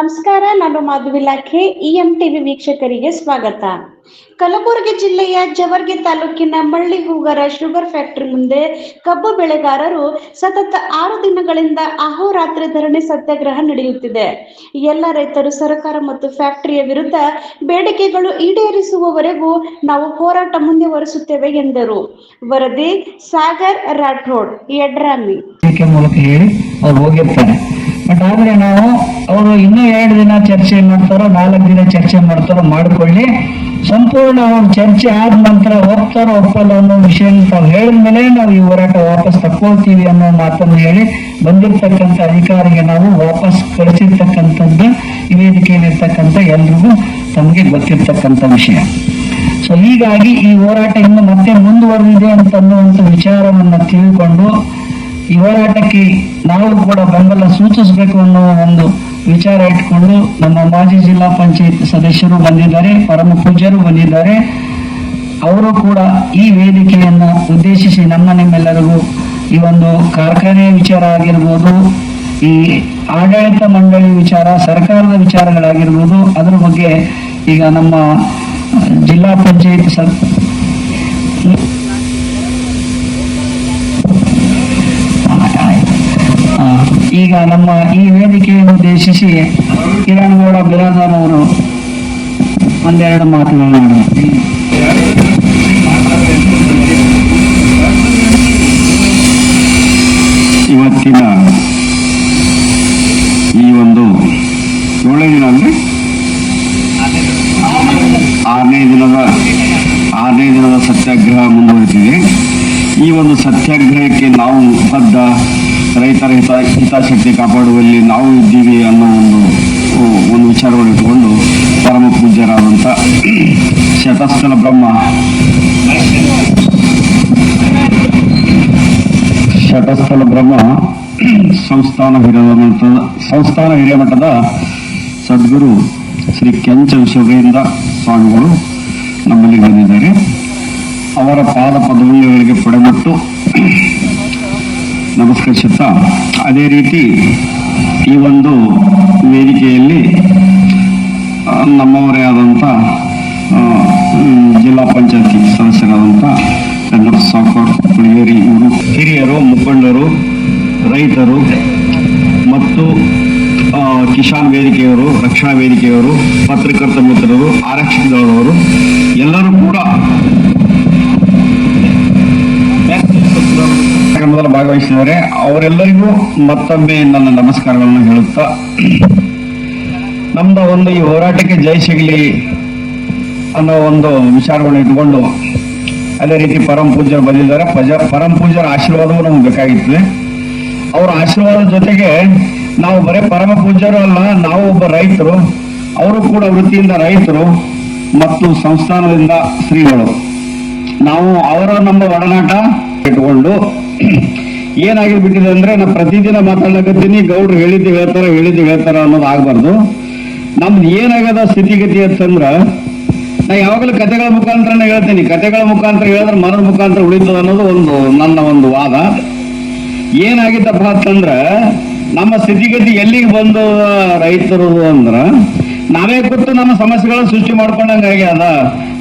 ನಮಸ್ಕಾರ, ನಾನು ಮಾಧುವಿಲಾಖೆ EM TV ವೀಕ್ಷಕರಿಗೆ ಸ್ವಾಗತ. ಕಲಬುರಗಿ ಜಿಲ್ಲೆಯ ಜವರ್ಗಿ ತಾಲೂಕಿನ ಮಳ್ಳಿ ಹೂಗರ ಶುಗರ್ ಫ್ಯಾಕ್ಟರಿ ಮುಂದೆ ಕಬ್ಬು ಬೆಳೆಗಾರರು ಸತತ ಆರು ದಿನಗಳಿಂದ ಅಹೋರಾತ್ರಿ ಧರಣಿ ಸತ್ಯಾಗ್ರಹ ನಡೆಯುತ್ತಿದೆ. ಎಲ್ಲ ರೈತರು, ಸರ್ಕಾರ ಮತ್ತು ಫ್ಯಾಕ್ಟರಿಯ ವಿರುದ್ಧ ಬೇಡಿಕೆಗಳು ಈಡೇರಿಸುವವರೆಗೂ ನಾವು ಹೋರಾಟ ಮುಂದುವರಿಸುತ್ತೇವೆ ಎಂದರು. ವರದಿ, ಸಾಗರ್, ರಾಠೋಡ್ ಯಡ್ರಾಮಿ ಬಟ್ ಆದ್ರೆ ನಾವು ಅವರು ಇನ್ನೂ ಎರಡು ದಿನ ಚರ್ಚೆ ಮಾಡ್ತಾರೋ, ನಾಲ್ಕು ದಿನ ಚರ್ಚೆ ಮಾಡ್ತಾರೋ ಮಾಡಿಕೊಳ್ಳಿ. ಸಂಪೂರ್ಣ ಅವ್ರ ಚರ್ಚೆ ಆದ ನಂತರ ಹೋಗ್ತಾರೋ ಒಪ್ಪಲ್ಲ ಅನ್ನೋ ವಿಷಯ ತಾವು ಹೇಳಿದ್ಮೇಲೆ ನಾವು ಈ ಹೋರಾಟ ವಾಪಸ್ ತಕ್ಕೊಳ್ತೀವಿ ಅನ್ನೋ ಮಾತನ್ನು ಹೇಳಿ ಬಂದಿರ್ತಕ್ಕಂಥ ಅಧಿಕಾರಿಗೆ ನಾವು ವಾಪಸ್ ಕಳಿಸಿರ್ತಕ್ಕಂಥದ್ದು ಈ ವೇದಿಕೆಯಲ್ಲಿರ್ತಕ್ಕಂಥ ಎಲ್ರಿಗೂ ತಮಗೆ ಗೊತ್ತಿರ್ತಕ್ಕಂಥ ವಿಷಯ. ಸೊ ಹೀಗಾಗಿ ಈ ಹೋರಾಟ ಇನ್ನು ಮತ್ತೆ ಮುಂದುವರೆದಿದೆ ಅಂತ ಅನ್ನುವಂಥ ವಿಚಾರವನ್ನು ತಿಳ್ಕೊಂಡು ಈ ಹೋರಾಟಕ್ಕೆ ನಾವು ಕೂಡ ಬೆಂಬಲ ಸೂಚಿಸಬೇಕು ಅನ್ನೋ ಒಂದು ವಿಚಾರ ಇಟ್ಕೊಂಡು ನಮ್ಮ ಮಾಜಿ ಜಿಲ್ಲಾ ಪಂಚಾಯತ್ ಸದಸ್ಯರು ಬಂದಿದ್ದಾರೆ, ಪರಮ ಪೂಜ್ಯರು ಬಂದಿದ್ದಾರೆ. ಅವರು ಕೂಡ ಈ ವೇದಿಕೆಯನ್ನು ಉದ್ದೇಶಿಸಿ ನಮ್ಮ ನಿಮ್ಮೆಲ್ಲರಿಗೂ ಈ ಒಂದು ಕಾರ್ಖಾನೆ ವಿಚಾರ ಆಗಿರ್ಬೋದು, ಈ ಆಡಳಿತ ಮಂಡಳಿ ವಿಚಾರ, ಸರ್ಕಾರದ ವಿಚಾರಗಳಾಗಿರ್ಬೋದು, ಅದರ ಬಗ್ಗೆ ಈಗ ನಮ್ಮ ಜಿಲ್ಲಾ ಪಂಚಾಯತ್ ಸ ಈಗ ನಮ್ಮ ಈ ವೇದಿಕೆಯನ್ನು ಉದ್ದೇಶಿಸಿ ಕಿರಣ್ ಗೌಡ ಬಿರಾದಾರ್ ಅವರು ಒಂದೆರಡು ಮಾತುಗಳನ್ನು ಇವತ್ತಿನ ಈ ಒಂದು ಏಳನೇ ದಿನ ಅಂದ್ರೆ? ಆರನೇ ದಿನದ ಆರನೇ ದಿನದ ಸತ್ಯಾಗ್ರಹ ಮುಂದುವರಿತಿದೆ ಈ ಒಂದು ಸತ್ಯಾಗ್ರಹಕ್ಕೆ ನಾವು ಬದ್ಧ ರೈತರ ಹಿತ, ಹಿತಾಸಕ್ತಿ ಕಾಪಾಡುವಲ್ಲಿ ನಾವು ಇದ್ದೀವಿ ಅನ್ನೋ ಒಂದು ಒಂದು ವಿಚಾರವನ್ನು ಇಟ್ಟುಕೊಂಡು ಪರಮ ಪೂಜ್ಯರಾದಂಥ ಶತಸ್ಥಲ ಬ್ರಹ್ಮ. ಶತಸ್ಥಲ ಬ್ರಹ್ಮ ಸಂಸ್ಥಾನ ಹಿರೇಮಠದ ಸಂಸ್ಥಾನ ಹಿರೇಮಠದ ಸದ್ಗುರು ಶ್ರೀ ಕೆಂಚ ವಿಶ್ವಗಿಂದ ಸ್ವಾಮಿಗಳು ನಮ್ಮಲ್ಲಿ ಬಂದಿದ್ದಾರೆ ಅವರ ಪಾದ ಪದವಿಗಳಿಗೆ ಪಡೆಬಿಟ್ಟು ನಮಸ್ಕರಿಸುತ್ತಾ, ಅದೇ ರೀತಿ ಈ ಒಂದು ವೇದಿಕೆಯಲ್ಲಿ ನಮ್ಮವರೇ ಆದಂಥ ಜಿಲ್ಲಾ ಪಂಚಾಯತಿ ಸದಸ್ಯರಾದಂಥ ಸಾಕರ್ ಹುಡುಗಿಯರಿ ಇವರು. ಹಿರಿಯರು, ಮುಖಂಡರು, ರೈತರು ಮತ್ತು ಕಿಶಾನ್ ವೇದಿಕೆಯವರು, ರಕ್ಷಣಾ ವೇದಿಕೆಯವರು ಪತ್ರಕರ್ತ ಮಿತ್ರರು ಆರಕ್ಷಕ ಭಾಗವಹಿಸಿದ್ದಾರೆ ಅವರೆಲ್ಲರಿಗೂ ಮತ್ತೊಮ್ಮೆ ನನ್ನ ನಮಸ್ಕಾರಗಳನ್ನು ಹೇಳುತ್ತಾ ನಮ್ಮ ಒಂದು ಈ ಹೋರಾಟಕ್ಕೆ ಜಯ ಸಿಗಲಿ ಅನ್ನೋ ಒಂದು ವಿಚಾರವನ್ನು ಇಟ್ಕೊಂಡು ಅದೇ ರೀತಿ ಪರಮ ಪೂಜ್ಯರು ಬಂದಿದ್ದಾರೆ. ಪಜ ಪರಮ ಪೂಜ್ಯರ ಆಶೀರ್ವಾದವೂ ನಮ್ಗೆ ಬೇಕಾಗಿತ್ತು ಅವರ ಆಶೀರ್ವಾದ ಜೊತೆಗೆ ನಾವು ಬರೀ ಪರಮ ಪೂಜ್ಯರು ಅಲ್ಲ, ನಾವು ಒಬ್ಬ ರೈತರು, ಅವರು ಕೂಡ ವೃತ್ತಿಯಿಂದ ರೈತರು ಮತ್ತು ಸಂಸ್ಥಾನದಿಂದ ಶ್ರೀಗಳು ನಾವು ಅವರ ನಮ್ಮ ಒಡನಾಟ ಇಟ್ಕೊಂಡು ಏನಾಗಿ ಬಿಟ್ಟಿದೆ ಅಂದ್ರೆ ನಾ ಪ್ರತಿದಿನ ಮಾತಾಡ್ಲಕತ್ತೀನಿ, ಗೌಡ್ರು ಹೇಳಿದ್ದು ಹೇಳ್ತಾರ ಹೇಳಿದ್ದು ಹೇಳ್ತಾರ ಅನ್ನೋದು ಆಗ್ಬಾರ್ದು. ನಮ್ದು ಏನಾಗದ ಸ್ಥಿತಿಗತಿ ಅಂತಂದ್ರ, ನಾ ಯಾವಾಗಲೂ ಕತೆಗಳ ಮುಖಾಂತರನೇ ಹೇಳ್ತೀನಿ. ಕತೆಗಳ ಮುಖಾಂತರ ಹೇಳಿದ್ರೆ ಮನದ ಮುಖಾಂತರ ಉಳಿತದ ಅನ್ನೋದು ಒಂದು ನನ್ನ ಒಂದು ವಾದ. ಏನಾಗಿದ್ದಪ್ಪ ಅಂತಂದ್ರ ನಮ್ಮ ಸ್ಥಿತಿಗತಿ ಎಲ್ಲಿಗೆ ಬಂದು ರೈತರು ಅಂದ್ರ, ನಾವೇ ಕೊಟ್ಟು ನಮ್ಮ ಸಮಸ್ಯೆಗಳನ್ನ ಸೃಷ್ಟಿ ಮಾಡ್ಕೊಂಡಂಗ ಆಗ್ಯದ,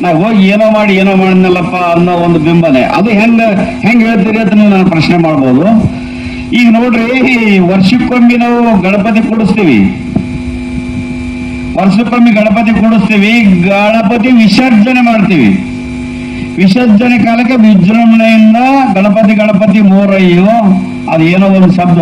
ನಾ ಹೋಗಿ ಏನೋ ಮಾಡಿ, ಏನೋ ಮಾಡಿದ್ನಲ್ಲಪ್ಪ ಅನ್ನೋ ಒಂದು ಬಿಂಬನೆ. ಅದು ಹೆಂಗ, ಹೆಂಗ್ ಹೇಳ್ತೀರಿ ಅಂತ ನಾನು ಪ್ರಶ್ನೆ ಮಾಡ್ಬೋದು. ಈಗ ನೋಡ್ರಿ, ವರ್ಷಕ್ಕೊಮ್ಮೆ ನಾವು ಗಣಪತಿ ಕೂಡಿಸ್ತೀವಿ. ವರ್ಷಕ್ಕೊಮ್ಮೆ ಗಣಪತಿ ಕೂಡಿಸ್ತೀವಿ, ಗಣಪತಿ ವಿಸರ್ಜನೆ ಮಾಡ್ತೀವಿ. ವಿಸರ್ಜನೆ ಕಾಲಕ್ಕೆ ವಿಜೃಂಭಣೆಯಿಂದ ಗಣಪತಿ ಗಣಪತಿ ಮೂರಯ್ಯೋ ಅದೇನೋ ಒಂದು ಶಬ್ದ.